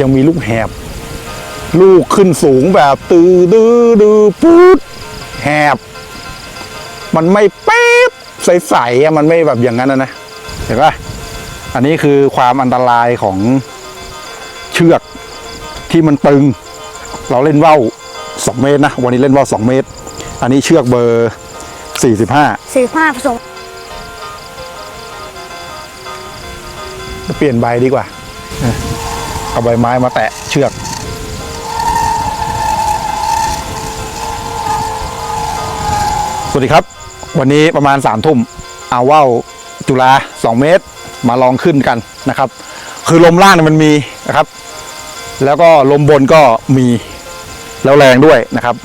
ยังมีลูกแหบ ลูกขึ้นสูงแบบตือดื้อดือปูดแหบ มันไม่เป๊บใสๆอะมันไม่แบบอย่างนั้นนะนะเห็นปะอันนี้คือความอันตรายของเชือกที่มันตึง เราเล่นว่าวสองเมตรนะ วันนี้เล่นว่าวสองเมตร อันนี้เชือกเบอร์สี่สิบห้าสี่ห้าผสมเปลี่ยนใบดีกว่า เอาใบไม้มาแตะเชือก สวัสดีครับ วันนี้ประมาณสามทุ่มเอาว่าวจุฬาสองเมตร มาลองขึ้นกันนะครับ คือลมล่างมันมีนะครับ แล้วก็ลมบนก็มีแล้วแรงด้วยนะครับ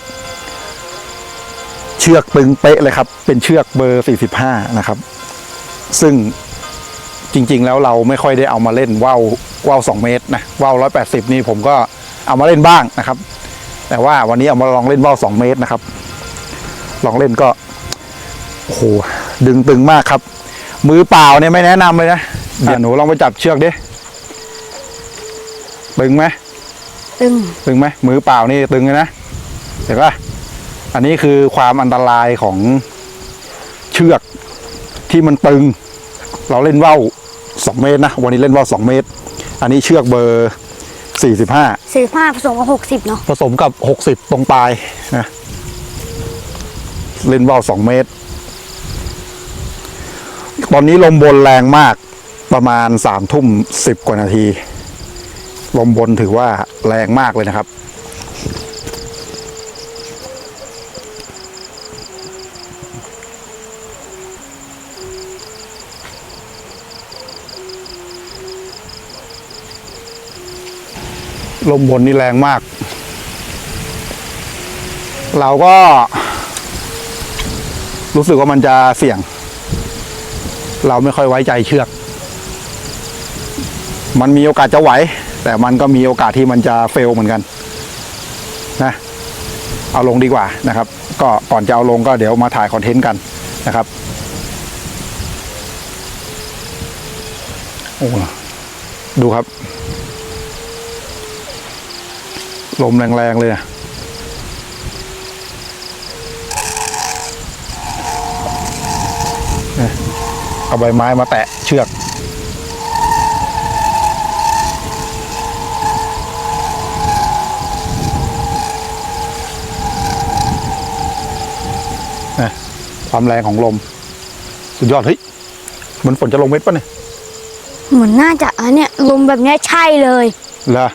เชือกตึงเป๊ะเลยครับ เป็นเชือกเบอร์ 45 นะครับ ซึ่งจริง ๆ แล้วเราไม่ค่อยได้เอามาเล่นว่าว ว่าวสองเมตรนะว่าวร้อยแปดสิบนี่ผมก็เอามาเล่นบ้างนะครับ แต่ว่าวันนี้เอามาลองเล่นว่าวสองเมตรนะครับ ลองเล่นก็โอ้โหดึงตึงมากครับ มือเปล่าเนี่ยไม่แนะนำเลยนะเดี๋ยวหนูลองไปจับเชือกดิตึงไหมตึงตึงไหมมือเปล่านี่ตึงเลยนะเห็นปะอันนี้คือความอันตรายของเชือกที่มันตึง เราเล่นว่าวสองเมตรนะวันนี้เล่นว่าวสองเมตร อันนี้เชือกเบอร์สี่สิบห้าสี่ห้าผสมกับหกสิบเนาะผสมกับหกสิบตรงปลายนะเล่นว่าวสองเมตร ตอนนี้ลมบนแรงมากประมาณสามทุ่มสิบกว่านาที ลมบนถือว่าแรงมากเลยนะครับ ลมบนนี่แรงมาก เราก็ รู้สึกว่ามันจะเสี่ยง เราไม่ค่อยไว้ใจเชือก มันมีโอกาสจะไหว แต่มันก็มีโอกาสที่มันจะเฟลเหมือนกันนะเอาลงดีกว่านะครับ ก็ก่อนจะเอาลงก็เดี๋ยวมาถ่ายคอนเทนต์กันนะครับโอ้ดูครับ ลมแรงๆเลยอะเนี่ยเอาใบไม้มาแตะเชือกนะความแรงของลม สุดยอด เฮ้ย เหมือนฝนจะลงเม็ดป่ะเนี่ย เหมือนน่าจะอันเนี้ยลมแบบเนี้ยใช่เลยเหรอ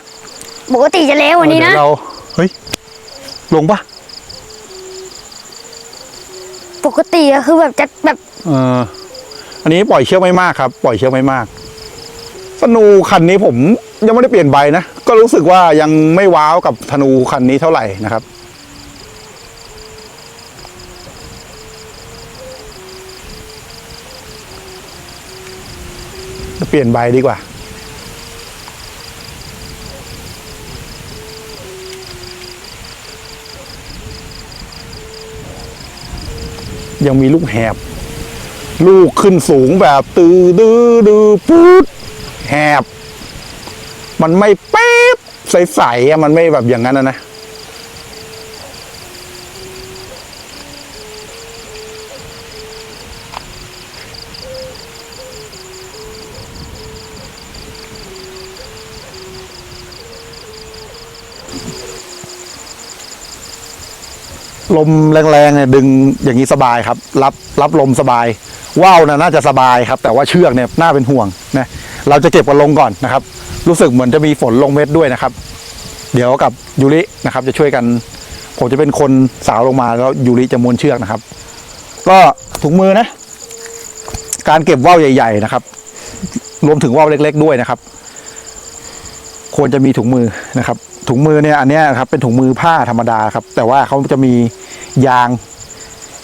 ปกติจะเละกวันนี้นะ เดี๋ยวเราเฮ้ยลงปะปกติอะคือแบบจะแบบเอออันนี้ปล่อยเชือกไม่มากครับ ปล่อยเชือกไม่มากธนูคันนี้ผมยังไม่ได้เปลี่ยนใบนะก็รู้สึกว่ายังไม่ว้าวกับธนูคันนี้เท่าไหร่นะครับ เปลี่ยนใบดีกว่า ยังมีลูกแหบ ลูกขึ้นสูงแบบตือดื้อดือปูดแหบ มันไม่เป๊บใสๆมันไม่แบบอย่างนั้นนะนะ ลมแรงๆเนี่ยดึงอย่างนี้สบายครับ รับรับลมสบาย ว่าวนะน่าจะสบายครับ แต่ว่าเชือกเนี่ยน่าเป็นห่วงนะเราจะเก็บกันลงก่อนนะครับ รู้สึกเหมือนจะมีฝนลงเม็ดด้วยนะครับ เดี๋ยวกับยูรินะครับ จะช่วยกัน ผมจะเป็นคนสาวลงมาแล้วยูริจะม้วนเชือกนะครับ ก็ถุงมือนะ การเก็บว่าวใหญ่ ๆ นะครับ รวมถึงว่าวเล็ก ๆ ด้วยนะครับ ควรจะมีถุงมือนะครับ ถุงมือเนี่ยอันนี้ครับเป็นถุงมือผ้าธรรมดาครับ แต่ว่าเขาจะมียาง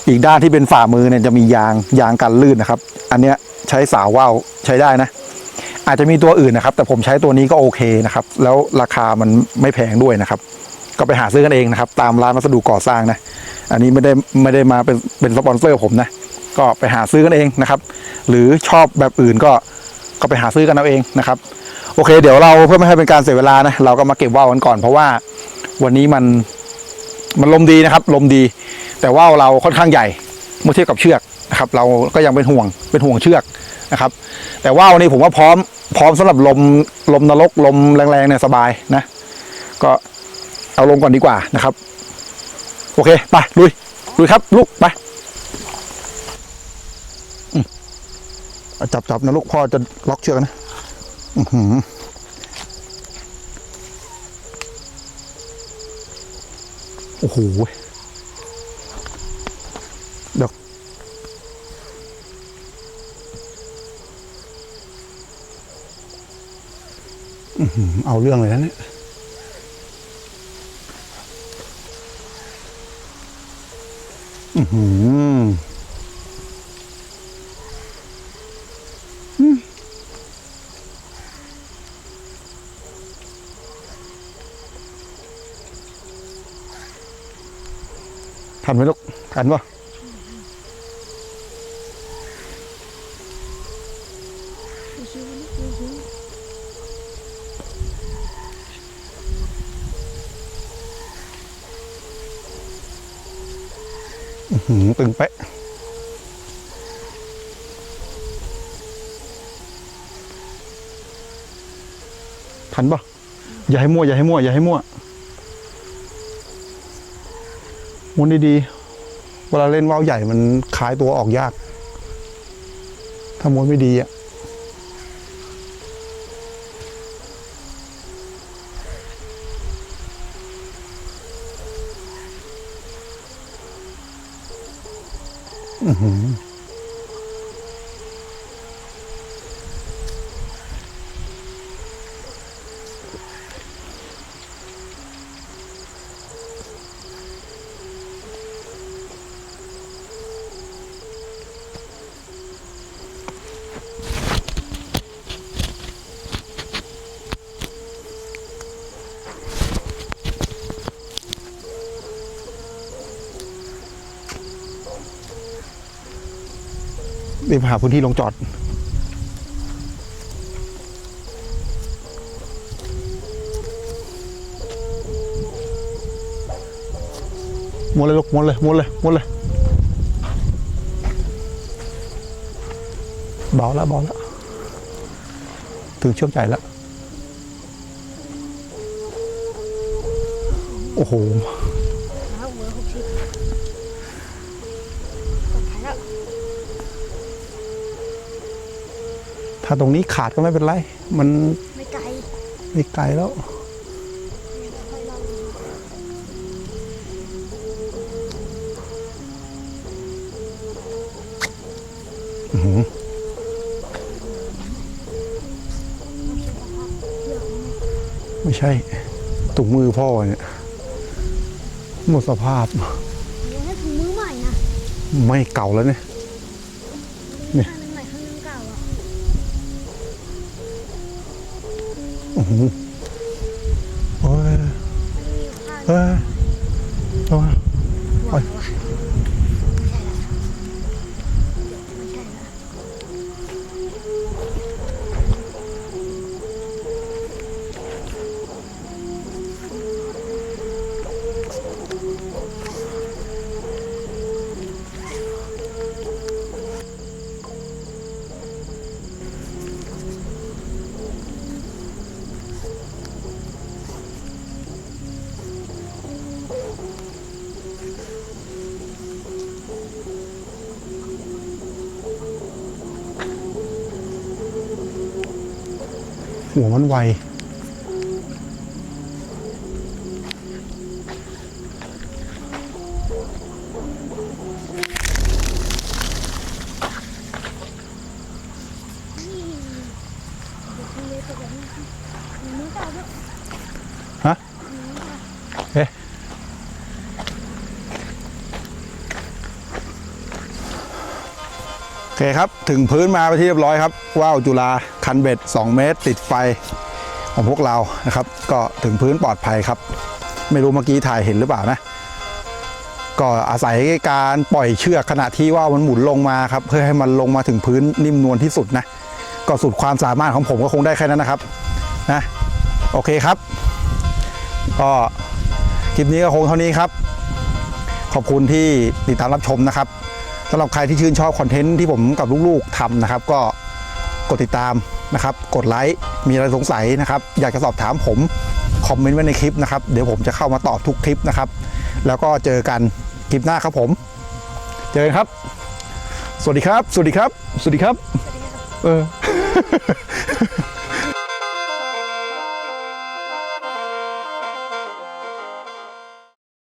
อีกด้านที่เป็นฝ่ามือเนี่ยจะมียางยางกันลื่นนะครับ อันเนี้ยใช้สาวว่าวใช้ได้นะ อาจจะมีตัวอื่นนะครับ แต่ผมใช้ตัวนี้ก็โอเคนะครับ แล้วราคามันไม่แพงด้วยนะครับ ก็ไปหาซื้อกันเองนะครับ ตามร้านวัสดุก่อสร้างนะ อันนี้ไม่ได้ไม่ได้มาเป็นเป็นสปอนเซอร์ผมนะก็ไปหาซื้อกันเองนะครับ หรือชอบแบบอื่นก็ก็ไปหาซื้อกันเอาเองนะครับ โอเค เดี๋ยวเราเพื่อไม่ให้เป็นการเสียเวลานะเราก็มาเก็บว่าวกันก่อน เพราะว่าวันนี้มันมันลมดีนะครับ ลมดี แต่ว่าวเราค่อนข้างใหญ่เมื่อเทียบกับเชือกนะครับ เราก็ยังเป็นห่วงเป็นห่วงเชือกนะครับ แต่ว่าวนี้ผมว่าพร้อม พร้อมสำหรับลมลมนรกลมแรงๆเนี่ยสบายนะ ก็เอาลงก่อนดีกว่านะครับ โอเคไปลุยลุยครับ ลูกไปจับจับนะลูกพ่อจะล็อกเชือกนะ โอ้โหเดี๋ยวอื้อหือเอาเรื่องเลยนะเนี่ยอือหือ ทันไหมลูกทันปะตึงเป๊ะทันปะอย่าให้มั่วอย่าให้มั่วอย่าให้มั่ว ม้วนดีๆ เวลาเล่นว่าวใหญ่มันคลายตัวออกยาก ถ้าม้วนไม่ดีอะอือหือ รีบหาพื้นที่ลงจอดม้วนเลยลูกม้วนเลยม้วนเลยม้วนเลยเบาแล้วเบาแล้วถึงเชือกใหญ่แล้ว โอ้โห ถ้าตรงนี้ขาดก็ไม่เป็นไร มันไม่ไกลไม่ไกลแล้วค่อยๆลองดูอื้อหือไม่ใช่ถุงมือพ่อเนี่ยหมดสภาพเดี๋ยวให้ถุงมือใหม่นะ ไม่เก่าแล้วเนี่ยนี่ข้างนึง อื้ หัวมันไว คครับ ถึงพื้นมาไปที่เรียบร้อยครับ ว่าวจุฬาคันเบ็ด 2 เมตร ติดไฟของพวกเรานะครับ ก็ถึงพื้นปลอดภัยครับ ไม่รู้เมื่อกี้ถ่ายเห็นหรือเปล่านะ ก็อาศัยการปล่อยเชือกขณะที่ว่าวมันหมุนลงมาครับ เพื่อให้มันลงมาถึงพื้นนิ่มนวลที่สุดนะ ก็สุดความสามารถของผมก็คงได้แค่นั้นนะครับนะโอเคครับ ก็คลิปนี้ก็คงเท่านี้ครับ ขอบคุณที่ติดตามรับชมนะครับ สำหรับใครที่ชื่นชอบคอนเทนต์ที่ผมกับลูกๆทำนะครับ ก็กดติดตามนะครับ กดไลค์มีอะไรสงสัยนะครับ อยากจะสอบถามผมคอมเมนต์ไว้ในคลิปนะครับ เดี๋ยวผมจะเข้ามาตอบทุกคลิปนะครับ แล้วก็เจอกันคลิปหน้าครับผม เจอกันครับ สวัสดีครับ สวัสดีครับ สวัสดีครับ เออ